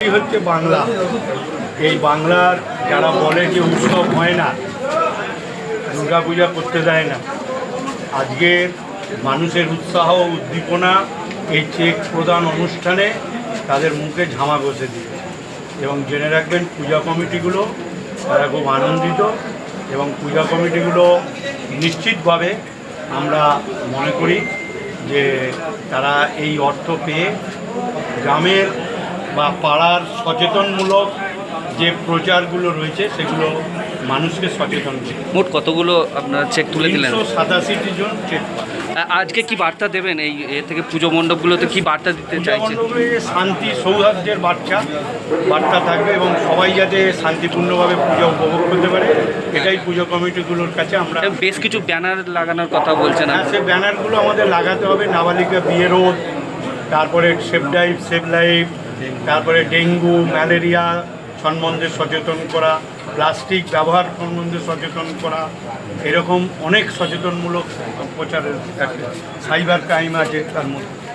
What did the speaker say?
এই হচ্ছে বাংলা। এই বাংলার যারা বলে যে উৎসব হয় না দুর্গা পূজা করতে দেয় না আজকের মানুষের উৎসাহ, উদ্দীপনা, এই চেক প্রদান অনুষ্ঠানে তাদের মুখে ঝামা বসে দিবে এবং জেনে রাখবেন, পূজা কমিটিগুলো তারা খুব আনন্দিত এবং পূজা কমিটিগুলো নিশ্চিতভাবে আমরা মনে করি যে তারা এই অর্থ পেয়ে গ্রামের বা পাড়ার সচেতনমূলক যে প্রচারগুলো রয়েছে সেগুলো মানুষকে সচেতন করে। মোট কতগুলো আপনারা চেক তুলে দিলেন? সাতাশিটি জন চেক আজকে কি বার্তা দেবেন? এই এ থেকে পুজো মণ্ডপগুলোতে কি বার্তা দিতে মণ্ডপে শান্তি সৌহার্দ্যের বার্তা বার্তা থাকবে এবং সবাই যাতে শান্তিপূর্ণভাবে পুজো উপভোগ করতে পারে এটাই পুজো কমিটিগুলোর কাছে আমরা বেশ কিছু ব্যানার লাগানোর কথা বলছেন হ্যাঁ সে ব্যানারগুলো আমাদের লাগাতে হবে নাবালিকা বিয়ে রোধ তারপরে সেফ লাইফ সেভ লাইফ তারপরে ডেঙ্গু, ম্যালেরিয়া সম্বন্ধে সচেতন করা, প্লাস্টিক ব্যবহার সম্বন্ধে সচেতন করা, এরকম অনেক সচেতনমূলক প্রচারের সাইবার ক্রাইম আছে তার মধ্যে।